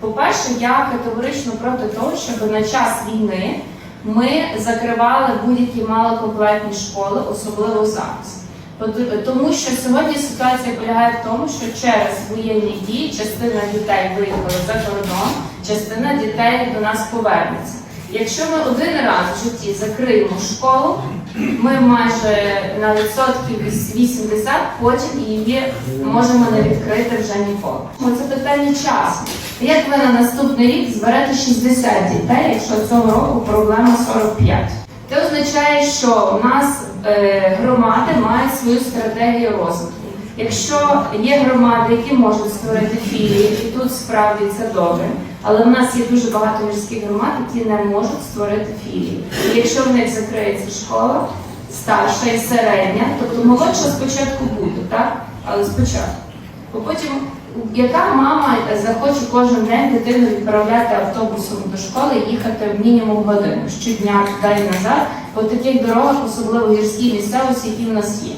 По-перше, я категорично проти того, щоб на час війни ми закривали будь-які малокомплектні школи, особливо зараз. От- Тому що сьогодні ситуація полягає в тому, що через воєнні дії частина дітей виїхала за кордон, частина дітей до нас повернеться. Якщо ми один раз в житті закриємо школу, ми майже на відсотків 80 потім її можемо не відкрити вже ніколи. Це питання часу. Як ви на наступний рік зберете 60 дітей, якщо цього року проблема 45? Це означає, що у нас е, громади мають свою стратегію розвитку. Якщо є громади, які можуть створити філії, і тут справді це добре. Але в нас є дуже багато міських громад, які не можуть створити філії. І якщо в них закриється школа, старша і середня, тобто молодша спочатку буде, так? Але спочатку. Бо потім, яка мама захоче кожен день дитину відправляти автобусом до школи і їхати мінімум годину щодня туди назад по таких дорогах, особливо в гірській місцевості, які в нас є.